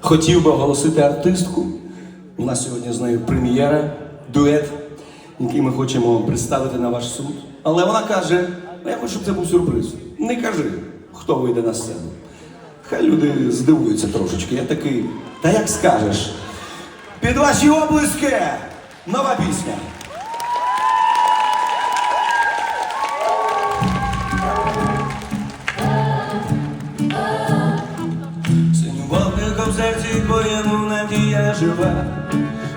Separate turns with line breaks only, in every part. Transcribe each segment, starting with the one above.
Хотів би оголосити артистку. У нас сьогодні з нею прем'єра, дует, який ми хочемо представити на ваш суд. Але вона каже: «Ну, я хочу, щоб це був сюрприз. Не кажи, хто вийде на сцену. Хай люди здивуються трошечки. Я такий, та як скажеш. Під ваші облиски! Нова пісня. Твоєму надія живе.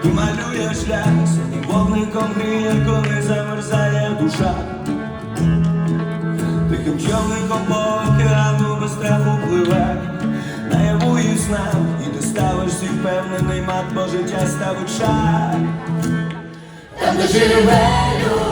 І малює шлях, синім вогником гріє, коли замерзає душа. Тихим човником по океану без страху пливе. Наяву і снам, і ти ставиш впевнений мат, бо життя ставить шаг
Там, де живе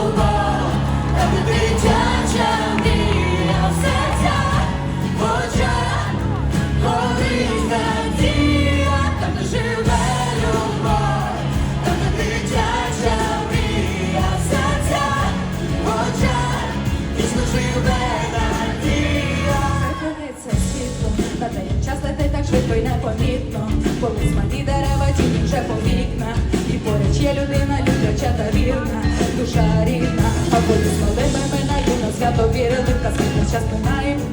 швидко й непомітно. Коли смалі дерева тіні вже по вікна, і поруч є людина, любляча та вірна, душа рідна, а коли смоли ми минають, на свято вірили, казки весь час минаємо.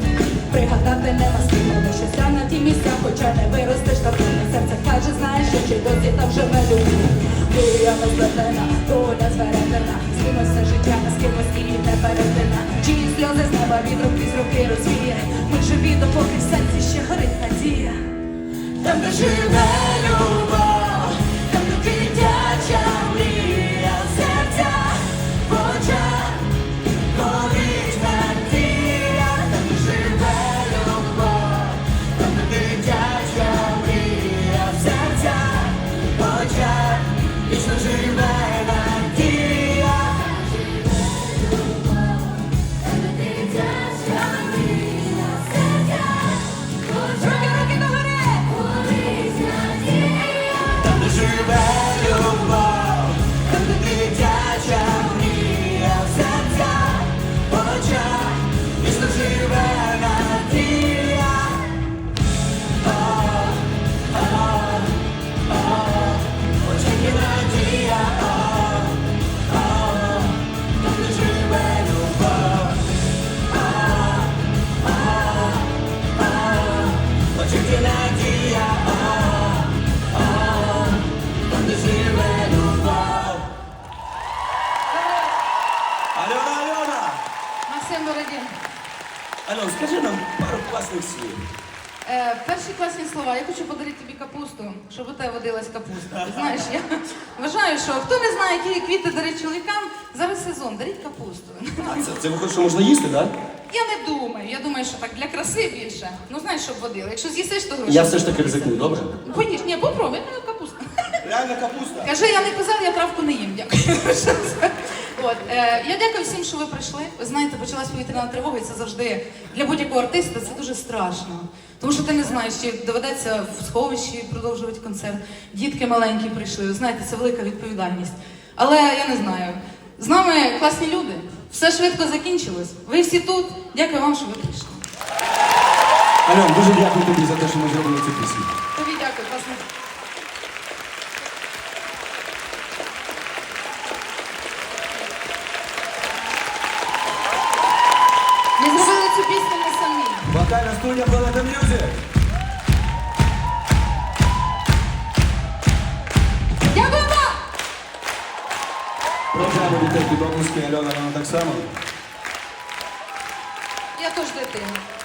Пригадати нема але щось на ті місця, хоча не виростеш, та повне серце каже, знаєш, що чи досі там живе любов. Мрія безбедена, доля звередена, з кимось все життя, а з кимось і не передана. Чиї сльози з неба від рук з руки розвіє. Ми живі, допоки в серці ще горить надія.
Там, де живе любов,
Альона!
Максим Бородін.
Альон, скажи нам пару класних слів.
Е, перші класні слова. Я хочу подарити тобі капусту, щоб у тебе водилась капуста. Ти знаєш, я вважаю, що хто не знає, які квіти дарить чоловікам, зараз сезон, даріть капусту.
А це, це виходить, що можна їсти, так?
Я не думаю. Я думаю, що так для краси більше. Ну знаєш, щоб водили. Якщо з'їсиш, то гроші.
Я все ж таки ризикую, добре?
Поїж, ні, попробуй, ну, капуста.
Реальна капуста.
Кажи, я не казав, я травку не їм. Дякую. От, е, я дякую всім, що ви прийшли. Ви знаєте, почалась повітряна тривога, і це завжди для будь-якого артиста це дуже страшно. Тому що ти не знаєш, чи доведеться в сховищі продовжувати концерт. Дітки маленькі прийшли. Ви знаєте, це велика відповідальність. Але я не знаю. З нами класні люди. Все швидко закінчилось. Ви всі тут. Дякую вам, що ви прийшли.
Альон, дуже дякую тобі за те, що ми зробили цю пісню.
Тобі дякую, класно. Ми зробили цю пісню не самі.
Вокальна студія Planeta Music.
Дякую вам!
Проважаємо дітей обласки, Альона, вона так само.
Я теж дитина.